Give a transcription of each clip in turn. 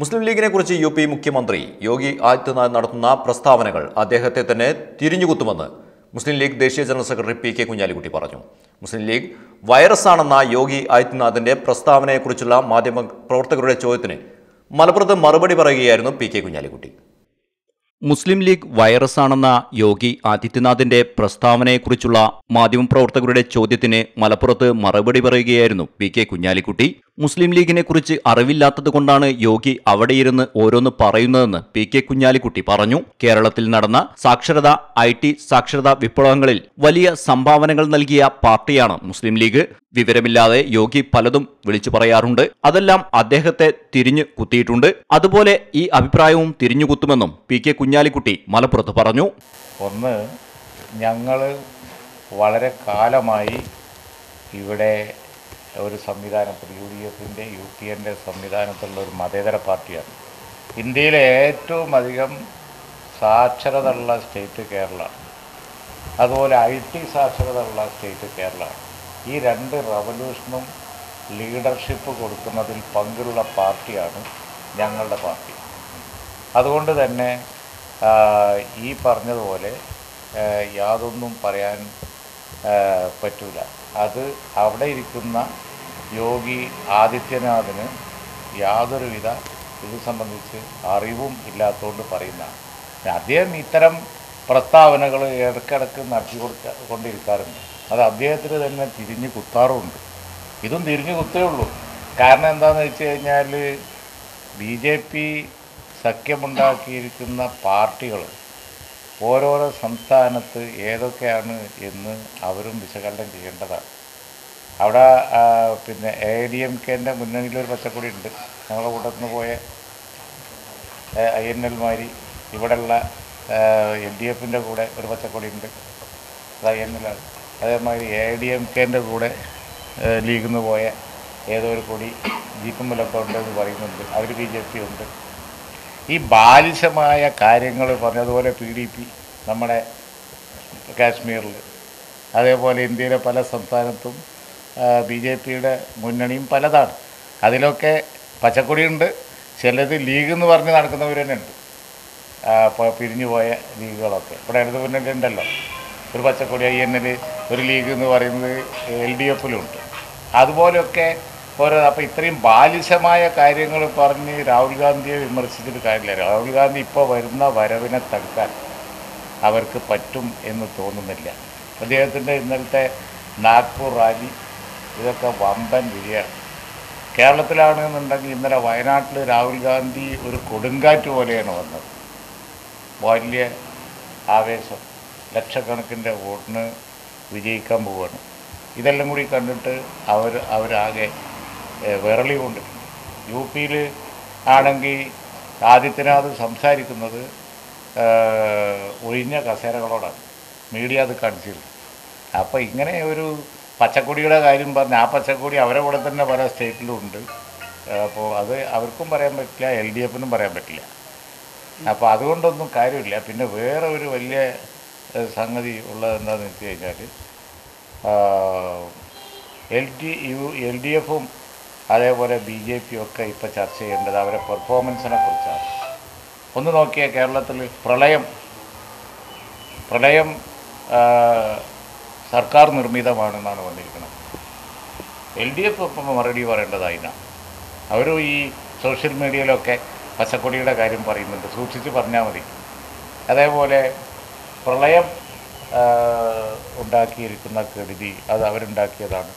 മുസ്ലിം ലീഗിനെ കുറിച്ച് U P മുഖ്യമന്ത്രി യോഗി ആദിത്യനാഥ് നടത്തുന്ന പ്രസ്താവനകൾ അദ്ദേഹത്തെ തന്നെ തിരിഞ്ഞുകുത്തുമെന്ന് മുസ്ലിം ലീഗ് ദേശീയ general secretary P K Kunhalikutty പറഞ്ഞു. മുസ്ലിം ലീഗ് വൈറസ് ആണെന്ന യോഗി ആദിത്യനാഥിന്റെ പ്രസ്താവനയെക്കുറിച്ചുള്ള മാധ്യമ പ്രവർത്തകരുടെ ചോദ്യത്തിന് മലപ്പുറത്ത് മറുപടി പറയുകയായിരുന്നു P K Kunhalikutty. Muslim league virus ആണെന്ന യോഗി ആദിത്യനാഥിന്റെ പ്രസ്താവനയെക്കുറിച്ചുള്ള മാധ്യമപ്രവർത്തകരുടെ ചോദ്യത്തിന് മലപ്പുറത്ത് മറുപടി പറയുകയായിരുന്നു പി കെ കുഞ്ഞാലിക്കുട്ടി. മുസ്ലിം ലീഗിനെ കുറിച്ച് അറിവില്ലാത്തത് കൊണ്ടാണ് യോഗി അവിടെയിരുന്ന് ഓരോന്ന് പറയുന്നതെന്ന് പി കെ കുഞ്ഞാലിക്കുട്ടി പറഞ്ഞു. കേരളത്തിൽ നടന്ന സാക്ഷരത ഐ ടി സാക്ഷരതാ വിപ്ലവങ്ങളിൽ വലിയ സംഭാവനകൾ നൽകിയ പാർട്ടിയാണ് മുസ്ലിം ലീഗ്. വിവരമില്ലാതെ യോഗി പലതും വിളിച്ചു പറയാറുണ്ട്. അതെല്ലാം അദ്ദേഹത്തെ തിരിഞ്ഞു കുത്തിയിട്ടുണ്ട്. അതുപോലെ ഈ അഭിപ്രായവും തിരിഞ്ഞു കുത്തുമെന്നും പി കെ കുഞ്ഞാലിക്കുട്ടി മലപ്പുറത്ത് പറഞ്ഞു. ഒന്ന് ഞങ്ങൾ വളരെ കാലമായി ഇവിടെ ഒരു സംവിധാനത്തിൽ യു ഡി എഫിന്റെ യു പി എന്റെ സംവിധാനത്തിലുള്ള ഒരു മതേതര പാർട്ടിയാണ്. ഇന്ത്യയിലെ ഏറ്റവും അധികം സാക്ഷരത ഉള്ള സ്റ്റേറ്റ് കേരളമാണ്. അതുപോലെ ഐ ടി സാക്ഷരത ഉള്ള സ്റ്റേറ്റ് കേരളമാണ്. ഈ രണ്ട് റവല്യൂഷനും ലീഡർഷിപ്പ് കൊടുക്കുന്നതിൽ പങ്കുള്ള പാർട്ടിയാണ് ഞങ്ങളുടെ പാർട്ടി. അതുകൊണ്ട് തന്നെ ഈ പറഞ്ഞതുപോലെ യാതൊന്നും പറയാൻ പറ്റില്ല പറ്റൂല. അത് അവിടെ ഇരിക്കുന്ന യോഗി ആദിത്യനാഥന് യാതൊരുവിധ ഇത് സംബന്ധിച്ച് അറിവും ഇല്ലാത്തതുകൊണ്ട് പറയുന്നതാണ്. അദ്ദേഹം ഇത്തരം പ്രസ്താവനകൾ ഇടയ്ക്കിടയ്ക്ക് നടത്തി കൊടുക്ക കൊണ്ടിരിക്കാറുണ്ട്. അത് അദ്ദേഹത്തിന് തന്നെ തിരിഞ്ഞ് കുത്താറുമുണ്ട്. ഇതും തിരിഞ്ഞ് കുത്തേ ഉള്ളൂ. കാരണം എന്താണെന്ന് വെച്ച് കഴിഞ്ഞാൽ ബി ജെ പി സഖ്യമുണ്ടാക്കിയിരിക്കുന്ന പാർട്ടികൾ ഓരോരോ സംസ്ഥാനത്ത് ഏതൊക്കെയാണ് എന്ന് അവരും വിശകലനം ചെയ്യേണ്ടതാണ്. അവിടെ പിന്നെ എ ഡി എം കെന്റെ മുന്നണിയിലൊരു പച്ചക്കൊടി ഉണ്ട് ഞങ്ങളുടെ കൂട്ടത്തിൽ നിന്ന് പോയ ഐ എൻ എൽമാരി ഇവിടെയുള്ള എൽ ഡി എഫിന്റെ കൂടെ ഒരു പച്ചക്കൊടി ഉണ്ട് അത് ഐ എൻ എല്ലാണ് അതേമാതിരി എ ഡി എം കെന്റെ കൂടെ ലീഗിൽ നിന്ന് പോയ ഏതോ ഒരു കൊടി ജീപ്പുമ്പിലൊക്കെ ഉണ്ടെന്ന് പറയുന്നുണ്ട്. അവർ ബി ജെ പി ഉണ്ട്. ഈ ബാലിശമായ കാര്യങ്ങൾ പറഞ്ഞതുപോലെ പി ഡി പി നമ്മുടെ കാശ്മീരിൽ. അതേപോലെ ഇന്ത്യയിലെ പല സംസ്ഥാനത്തും ബി ജെ പിയുടെ മുന്നണിയും പലതാണ്. അതിലൊക്കെ പച്ചക്കൊടിയുണ്ട്. ചിലത് ലീഗ് എന്ന് പറഞ്ഞ് നടക്കുന്നവർ തന്നെ ഉണ്ട്. പിരിഞ്ഞു പോയ ലീഗുകളൊക്കെ. ഇവിടെ ഇടത് മുന്നണി ഉണ്ടല്ലോ. ഒരു പച്ചക്കൊടി ഐ എൻ എൽ ഒരു ലീഗ് എന്ന് പറയുന്നത് എൽ ഡി എഫിലുണ്ട്. അതുപോലെയൊക്കെ ഓരോ അപ്പോൾ ഇത്രയും ബാലിശമായ കാര്യങ്ങൾ പറഞ്ഞ് രാഹുൽ ഗാന്ധിയെ വിമർശിച്ചിട്ട് കാര്യമില്ല. രാഹുൽ ഗാന്ധി ഇപ്പോൾ വരുന്ന വരവിനെ തടുക്കാൻ അവർക്ക് പറ്റും എന്ന് തോന്നുന്നില്ല. അദ്ദേഹത്തിന്റെ ഇന്നലത്തെ നാഗ്പൂർ റാലി ഇതൊക്കെ വമ്പൻ വിജയമാണ് കേരളത്തിലാണെന്നുണ്ടെങ്കിൽ ഇന്നലെ വയനാട്ടിൽ രാഹുൽ ഗാന്ധി ഒരു കൊടുങ്കാറ്റ് പോലെയാണ് വന്നത്. വലിയ ആവേശം. ലക്ഷക്കണക്കിന്റെ വോട്ടിന് വിജയിക്കാൻ പോവുകയാണ് ഇതെല്ലാം കൂടി കണ്ടിട്ട് അവർ അവരാകെ വിരളി കൊണ്ടിട്ടുണ്ട് യു പിയിൽ ആണെങ്കിൽ ആദിത്യനാഥ് സംസാരിക്കുന്നത് ഒഴിഞ്ഞ കസേരകളോടാണ്. മീഡിയ അത് കാണിച്ചിരുന്നു അപ്പോൾ ഇങ്ങനെ ഒരു പച്ചക്കൊടിയുടെ കാര്യം പറഞ്ഞ് ആ പച്ചക്കൊടി അവരെ കൂടെ തന്നെ പല സ്റ്റേറ്റിലും ഉണ്ട്. അപ്പോൾ അത് അവർക്കും പറയാൻ പറ്റില്ല എൽ ഡി എഫിനും പറയാൻ പറ്റില്ല. അപ്പോൾ അതുകൊണ്ടൊന്നും കാര്യമില്ല. പിന്നെ വേറെ ഒരു വലിയ സംഗതി ഉള്ളത് എന്താണെന്ന് വെച്ച് കഴിഞ്ഞാൽ L D U L D എഫും അതേപോലെ ബി ജെ പിയും ഒക്കെ ഇപ്പോൾ ചർച്ച ചെയ്യേണ്ടത് അവരെ പെർഫോമൻസിനെ കുറിച്ചാണ്. ഒന്ന് നോക്കിയാൽ കേരളത്തിൽ പ്രളയം പ്രളയം സർക്കാർ നിർമ്മിതമാണെന്നാണ് വന്നിരിക്കുന്നത്. എൽ ഡി എഫ് ഇപ്പം മറുപടി പറയേണ്ടതായില്ല. അവരും ഈ സോഷ്യൽ മീഡിയയിലൊക്കെ പച്ചക്കൊടിയുടെ കാര്യം പറയുന്നുണ്ട്. സൂക്ഷിച്ച് പറഞ്ഞാൽ മതി. അതേപോലെ പ്രളയം ഉണ്ടാക്കിയിരിക്കുന്ന കെടുതി അത് അവരുണ്ടാക്കിയതാണ്.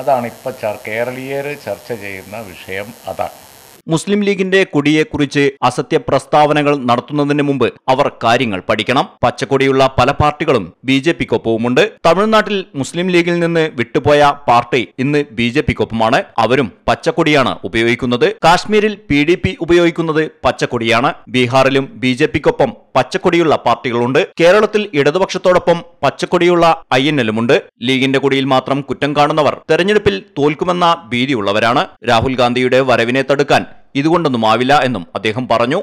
അതാണ് ഇപ്പം ചർ കേരളീയർ ചർച്ച ചെയ്യുന്ന വിഷയം അതാണ് മുസ്ലിം ലീഗിന്റെ കുടിയെക്കുറിച്ച് അസത്യ പ്രസ്താവനകൾ നടത്തുന്നതിന് മുമ്പ് അവർ കാര്യങ്ങൾ പഠിക്കണം. പച്ചക്കൊടിയുള്ള പല പാർട്ടികളും ബി ജെ പിക്കൊപ്പവുമുണ്ട്. തമിഴ്നാട്ടിൽ മുസ്ലിം ലീഗിൽ നിന്ന് വിട്ടുപോയ പാർട്ടി ഇന്ന് ബി ജെ പിക്കൊപ്പമാണ്. അവരും പച്ചക്കൊടിയാണ് ഉപയോഗിക്കുന്നത്. കാശ്മീരിൽ പി ഡി പി ഉപയോഗിക്കുന്നത് പച്ചക്കൊടിയാണ്. ബീഹാറിലും ബി ജെ പിക്കൊപ്പം പച്ചക്കൊടിയുള്ള പാർട്ടികളുണ്ട്. കേരളത്തിൽ ഇടതുപക്ഷത്തോടൊപ്പം പച്ചക്കൊടിയുള്ള ഐ എൻ എല്ലുമുണ്ട്. ലീഗിന്റെ കൊടിയിൽ മാത്രം കുറ്റം കാണുന്നവർ തെരഞ്ഞെടുപ്പിൽ തോൽക്കുമെന്ന ഭീതിയുള്ളവരാണ്. രാഹുൽ ഗാന്ധിയുടെ വരവിനെ തടുക്കാൻ ഇതുകൊണ്ടൊന്നുമാവില്ല എന്നും അദ്ദേഹം പറഞ്ഞു.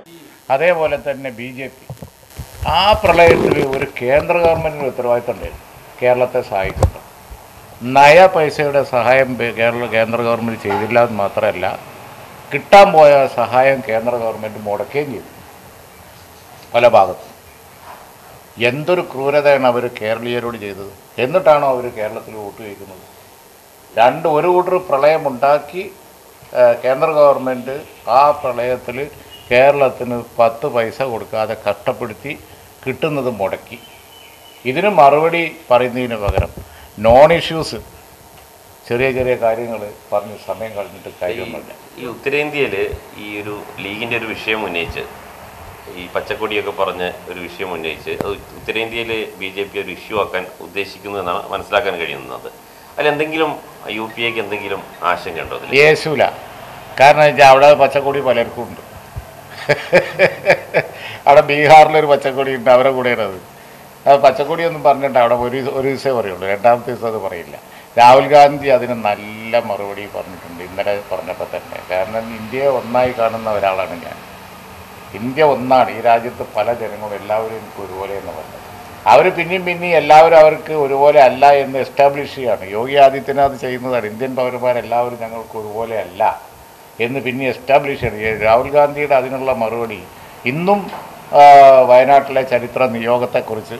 അതേപോലെ തന്നെ ബി ജെ പി ആ പ്രളയത്തിൽ ഒരു കേന്ദ്ര ഗവൺമെന്റിന് ഉത്തരവാദിത്തം കേരളത്തെ സഹായിക്കുന്നത് നയ പൈസയുടെ സഹായം കേരള കേന്ദ്ര ഗവൺമെന്റ് ചെയ്തില്ല എന്ന് മാത്രമല്ല കിട്ടാൻ പോയ സഹായം കേന്ദ്ര ഗവൺമെന്റ് മുടക്കുകയും ചെയ്തു. പല ഭാഗത്തും. എന്തൊരു ക്രൂരതയാണ് അവർ കേരളീയരോട് ചെയ്തത്? എന്നിട്ടാണോ അവർ കേരളത്തിൽ വോട്ട് ചോദിക്കുന്നത്? രണ്ട് ഒരു കൂട്ടർ പ്രളയമുണ്ടാക്കി കേന്ദ്ര ഗവൺമെന്റ് ആ പ്രളയത്തിൽ കേരളത്തിന് പത്ത് പൈസ കൊടുക്കാതെ കഷ്ടപ്പെടുത്തി കിട്ടുന്നത് മുടക്കി. ഇതിന് മറുപടി പറയുന്നതിന് പകരം നോൺ ഇഷ്യൂസ് ചെറിയ ചെറിയ കാര്യങ്ങൾ പറഞ്ഞ് സമയം കളഞ്ഞിട്ട് കാര്യമൊന്നുമില്ല. ഈ ഉത്തരേന്ത്യയിൽ ഈ ഒരു ലീഗിന്റെ ഒരു വിഷയം ഉന്നയിച്ച് ഈ പച്ചക്കൊടിയൊക്കെ പറഞ്ഞ് ഒരു വിഷയം ഉന്നയിച്ച് അത് ഉത്തരേന്ത്യയിൽ ബി ജെ പി ഒരു ഇഷ്യൂ ആക്കാൻ ഉദ്ദേശിക്കുന്നു എന്നാണ് മനസ്സിലാക്കാൻ കഴിയുന്നത്. അതിലെന്തെങ്കിലും യു പി എക്ക് എന്തെങ്കിലും അതിൽ യേശൂല. കാരണം വെച്ചാൽ അവിടെ പച്ചക്കൊടി പലർക്കും ഉണ്ട്. അവിടെ ബീഹാറിലൊരു പച്ചക്കൊടി ഉണ്ട് അവരെ കൂടെയാണ് അത്. അത് പച്ചക്കൊടി ഒന്നും പറഞ്ഞിട്ട് അവിടെ ഒരു ഒരു ദിവസമേ പറയുള്ളൂ. രണ്ടാമത്തെ ദിവസം അത് പറയില്ല. രാഹുൽ ഗാന്ധി അതിന് നല്ല മറുപടി പറഞ്ഞിട്ടുണ്ട് ഇന്നലെ പറഞ്ഞപ്പോൾ തന്നെ. കാരണം ഇന്ത്യയെ ഒന്നായി കാണുന്ന ഒരാളാണ് ഞാൻ. ഇന്ത്യ ഒന്നാണ്. ഈ രാജ്യത്ത് പല ജനങ്ങളും എല്ലാവരും എനിക്ക് ഒരുപോലെ എന്ന് പറഞ്ഞത്. അവർ പിന്നെയും പിന്നെയും എല്ലാവരും അവർക്ക് ഒരുപോലെ അല്ല എന്ന് എസ്റ്റാബ്ലിഷ് ചെയ്യുകയാണ് യോഗി ആദിത്യനാഥ് ചെയ്യുന്നതാണ്. ഇന്ത്യൻ പൗരന്മാരെല്ലാവരും ഞങ്ങൾക്ക് ഒരുപോലെ അല്ല എന്ന് പിന്നെ എസ്റ്റാബ്ലിഷ് ചെയ്യണം. രാഹുൽ ഗാന്ധിയുടെ അതിനുള്ള മറുപടി ഇന്നും വയനാട്ടിലെ ചരിത്ര നിയോഗത്തെക്കുറിച്ച്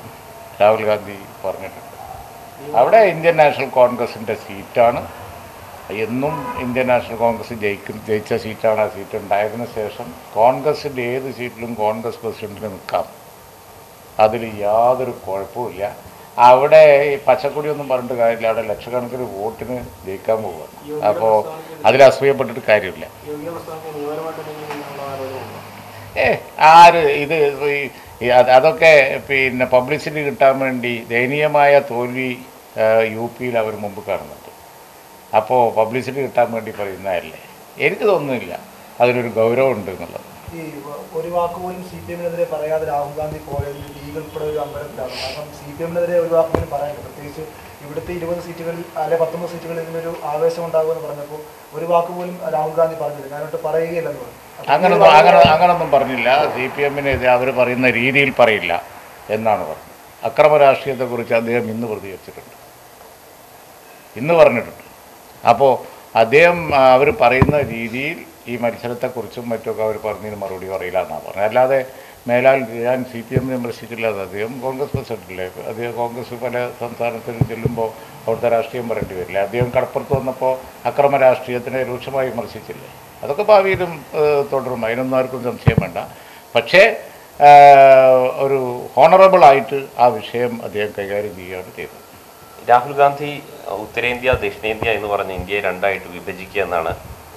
രാഹുൽ ഗാന്ധി പറഞ്ഞിട്ടുണ്ട്. അവിടെ ഇന്ത്യൻ നാഷണൽ കോൺഗ്രസിന്റെ സീറ്റാണ്. എന്നും ഇന്ത്യൻ നാഷണൽ കോൺഗ്രസ് ജയിക്കും ജയിച്ച സീറ്റാണ് ആ സീറ്റ്. ഉണ്ടായതിനു ശേഷം കോൺഗ്രസിന്റെ ഏത് സീറ്റിലും കോൺഗ്രസ് പ്രസിഡന്റിന് നിൽക്കാം. അതിൽ യാതൊരു കുഴപ്പമില്ല അവിടെ ഈ പച്ചക്കൊടിയൊന്നും പറഞ്ഞിട്ട് കാര്യമില്ല. അവിടെ ലക്ഷക്കണക്കിന് വോട്ടിന് ജയിക്കാൻ പോവുക അപ്പോൾ അതിൽ അസൂയപ്പെട്ടിട്ട് കാര്യമില്ല. ഏ ആര് ഇത് അതൊക്കെ പിന്നെ പബ്ലിസിറ്റി കിട്ടാൻ വേണ്ടി ദയനീയമായ തോൽവി യു പിയിൽ അവർ മുമ്പ് കാണുന്നുണ്ട്. അപ്പോൾ പബ്ലിസിറ്റി കിട്ടാൻ വേണ്ടി പറയുന്നതല്ലേ? എനിക്ക് തോന്നുന്നില്ല. അതിനൊരു ഗൗരവമുണ്ട് എന്നുള്ളത്. ഈ ഒരു വാക്ക് പോലും സി പി എമ്മിനെതിരെ പറയാതെ രാഹുൽ ഗാന്ധി പോയത് ലീഗ് ഉൾപ്പെടെ ഒരു അമ്പലത്തിലാണ്. കാരണം സി പി എമ്മിനെതിരെ ഒരു വാക്ക് പോലും പറയാനില്ല. പ്രത്യേകിച്ച് ഇവിടുത്തെ ഇരുപത് സീറ്റുകളിൽ അല്ലെ പത്തൊമ്പത് സീറ്റുകളിൽ ഇതിനൊരു ആവേശം ഉണ്ടാകുമെന്ന് പറഞ്ഞപ്പോൾ ഒരു വാക്ക് പോലും രാഹുൽ ഗാന്ധി പറഞ്ഞില്ല. ഞാനോട്ട് പറയുകയില്ലെന്ന് പറഞ്ഞു. അങ്ങനൊന്നും അങ്ങനെ അങ്ങനൊന്നും പറഞ്ഞില്ല. സി പി എമ്മിനെതിരെ അവർ പറയുന്ന രീതിയിൽ പറയില്ല എന്നാണ് പറഞ്ഞത്. അക്രമ രാഷ്ട്രീയത്തെക്കുറിച്ച് അദ്ദേഹം ഇന്ന് പ്രതികരിച്ചിട്ടുണ്ട്. ഇന്ന് പറഞ്ഞിട്ടുണ്ട്. അപ്പോൾ അദ്ദേഹം അവർ പറയുന്ന രീതിയിൽ ഈ മത്സരത്തെക്കുറിച്ചും മറ്റുമൊക്കെ അവർ പറഞ്ഞതിന് മറുപടി പറയില്ല എന്നാണ് പറഞ്ഞത്. അല്ലാതെ മേലാൽ ഞാൻ സി പി എമ്മിനെ വിമർശിച്ചില്ല അത് അദ്ദേഹം കോൺഗ്രസ് പ്രസിഡന്റല്ലേ? അദ്ദേഹം കോൺഗ്രസ് പല സംസ്ഥാനത്തിൽ ചെല്ലുമ്പോൾ അവിടുത്തെ രാഷ്ട്രീയം പറയേണ്ടി വരില്ല. അദ്ദേഹം കടപ്പുറത്ത് വന്നപ്പോൾ അക്രമ രാഷ്ട്രീയത്തിനെ രൂക്ഷമായി വിമർശിച്ചില്ലേ? അതൊക്കെ ഭാവിയിലും തുടരും. അതിനൊന്നും ആർക്കും സംശയം വേണ്ട. പക്ഷേ ഒരു ഹോണറബിൾ ആയിട്ട് ആ വിഷയം അദ്ദേഹം കൈകാര്യം ചെയ്യുകയാണ് ചെയ്തത്. രാഹുൽ ഗാന്ധി ഉത്തരേന്ത്യ ദക്ഷിണേന്ത്യ എന്ന് പറഞ്ഞ് ഇന്ത്യയെ രണ്ടായിട്ട് വിഭജിക്കുക എന്നാണ്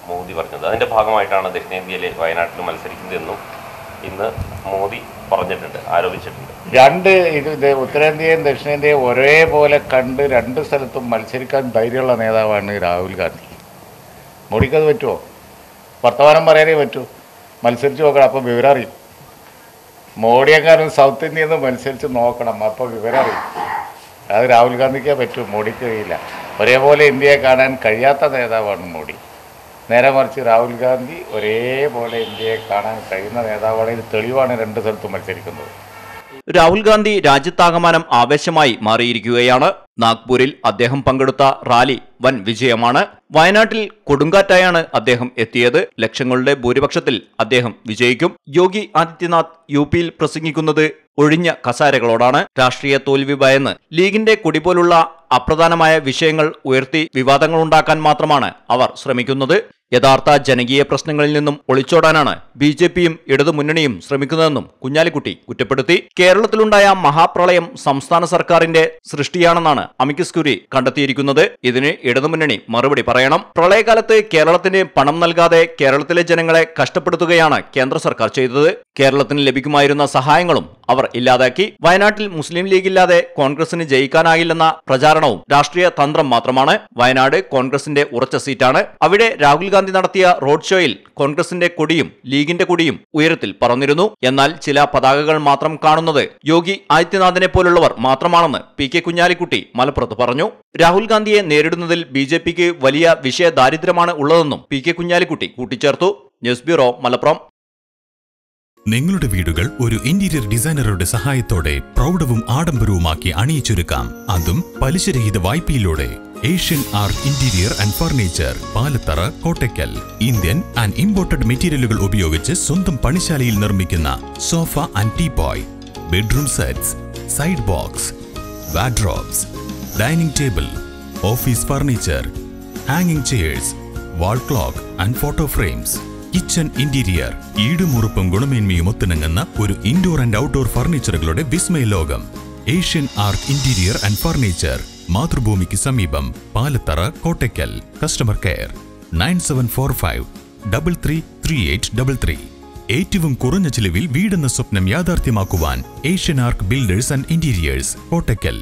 മോദി പറഞ്ഞത്. അതിന്റെ ഭാഗമായിട്ടാണ് ദക്ഷിണേന്ത്യയിലെ വയനാട്ടിൽ മത്സരിക്കുന്നതെന്നും ഇന്ന് മോദി പറഞ്ഞിട്ടുണ്ട് ആരോപിച്ചിട്ടുണ്ട്. രണ്ട് ഇത് ഉത്തരേന്ത്യയും ദക്ഷിണേന്ത്യയും ഒരേപോലെ കണ്ട് രണ്ട് സ്ഥലത്തും മത്സരിക്കാൻ ധൈര്യമുള്ള നേതാവാണ് രാഹുൽ ഗാന്ധി. മോഡിക്കത് പറ്റുമോ? വർത്തമാനം പറയാനേ പറ്റൂ. മത്സരിച്ച് നോക്കണം അപ്പോൾ വിവരം അറിയും. മോഡിയെക്കാരും സൗത്ത് ഇന്ത്യയിൽ നിന്ന് മത്സരിച്ച് നോക്കണം അപ്പോൾ വിവരം അറിയും. അത് രാഹുൽ ഗാന്ധിക്കേ പറ്റൂ മോഡിക്ക് കഴിയില്ല ഒരേപോലെ ഇന്ത്യയെ കാണാൻ കഴിയാത്ത നേതാവാണ് മോഡി നേരെ മറിച്ച് രാഹുൽ ഗാന്ധി ഒരേപോലെ ഇന്ത്യയെ കാണാൻ കഴിയുന്ന നേതാവാണ്. തെളിവാണ് രണ്ട് സ്ഥലത്തും മത്സരിക്കുന്നത്. രാഹുൽ ഗാന്ധി രാജ്യത്താകമാനം ആവേശമായി മാറിയിരിക്കുകയാണ്. നാഗ്പൂരിൽ അദ്ദേഹം പങ്കെടുത്ത റാലി വൻ വിജയമാണ്. വയനാട്ടിൽ കൊടുങ്കാറ്റായാണ് അദ്ദേഹം എത്തിയത്. ലക്ഷങ്ങളുടെ ഭൂരിപക്ഷത്തിൽ അദ്ദേഹം വിജയിക്കും. യോഗി ആദിത്യനാഥ് യു പിയിൽ പ്രസംഗിക്കുന്നത് ഒഴിഞ്ഞ കസാരകളോടാണ്. രാഷ്ട്രീയ തോൽവി ഭയന്ന് ലീഗിന്റെ കൊടിപോലുള്ള അപ്രധാനമായ വിഷയങ്ങൾ ഉയർത്തി വിവാദങ്ങളുണ്ടാക്കാൻ മാത്രമാണ് അവർ ശ്രമിക്കുന്നത്. യഥാർത്ഥ ജനകീയ പ്രശ്നങ്ങളിൽ നിന്നും ഒളിച്ചോടാനാണ് ബി ജെ പിയും ഇടതുമുന്നണിയും ശ്രമിക്കുന്നതെന്നും കുഞ്ഞാലിക്കുട്ടി കുറ്റപ്പെടുത്തി. കേരളത്തിലുണ്ടായ മഹാപ്രളയം സംസ്ഥാന സർക്കാരിന്റെ സൃഷ്ടിയാണെന്നാണ് അമിക്കസ് ക്യൂരി കണ്ടെത്തിയിരിക്കുന്നത്. ഇതിന് ഇടതുമുന്നണി മറുപടി പറയണം. പ്രളയകാലത്ത് കേരളത്തിന് പണം നൽകാതെ കേരളത്തിലെ ജനങ്ങളെ കഷ്ടപ്പെടുത്തുകയാണ് കേന്ദ്ര സർക്കാർ ചെയ്തത്. കേരളത്തിന് ലഭിക്കുമായിരുന്ന സഹായങ്ങളും അവർ ഇല്ലാതാക്കി. വയനാട്ടിൽ മുസ്ലിം ലീഗ് ഇല്ലാതെ കോൺഗ്രസിന് ജയിക്കാനാകില്ലെന്ന പ്രചാരണവും രാഷ്ട്രീയ തന്ത്രം മാത്രമാണ് വയനാട് കോൺഗ്രസിന്റെ ഉറച്ച സീറ്റാണ്. അവിടെ രാഹുൽ ഗാന്ധി നടത്തിയ റോഡ് ഷോയിൽ കോൺഗ്രസിന്റെ കൊടിയും ലീഗിന്റെ കൊടിയും ഉയരത്തിൽ പറന്നിരുന്നു. എന്നാൽ ചില പതാകകൾ മാത്രം കാണുന്നത് യോഗി ആദിത്യനാഥിനെ പോലുള്ളവർ മാത്രമാണെന്ന് പി കെ കുഞ്ഞാലിക്കുട്ടി മലപ്പുറത്ത് പറഞ്ഞു. രാഹുൽ ഗാന്ധിയെ നേരിടുന്നതിൽ ബി ജെ പിക്ക് വലിയ വിഷയദാരിദ്ര്യമാണ് ഉള്ളതെന്നും പി കെ കുഞ്ഞാലിക്കുട്ടി കൂട്ടിച്ചേർത്തു. News bureau Malappuram. നിങ്ങളുടെ വീടുകൾ ഒരു ഇന്റീരിയർ ഡിസൈനറുടെ സഹായത്തോടെ പ്രൗഢവും ആഡംബരവുമാക്കി അണിയിച്ചൊരുക്കാം. അതും പലിശരഹിത വായ്പയിലൂടെ. Asian art interior and furniture Palathara Kottakkal. Indian and imported മെറ്റീരിയലുകൾ ഉപയോഗിച്ച് സ്വന്തം പണിശാലയിൽ നിർമ്മിക്കുന്ന sofa and teapoy bedroom sets side box wardrobes dining table office furniture hanging chairs wall clock and photo frames. Kitchen interior ഈടുമുറുപ്പും ഗുണമേന്മയും ഒത്തിണങ്ങുന്ന ഒരു indoor and outdoor ഫർണിച്ചറുകളുടെ വിസ്മയ ലോകം. Asian art interior and furniture മാതൃഭൂമിക്ക് സമീപം Palathara Kottakkal. Customer care nine seven four five double three three eight double three. ഏറ്റവും കുറഞ്ഞ ചിലവിൽ വീടെന്ന സ്വപ്നം യാഥാർത്ഥ്യമാക്കുവാൻ Asian ark builders and interiors Kottakkal.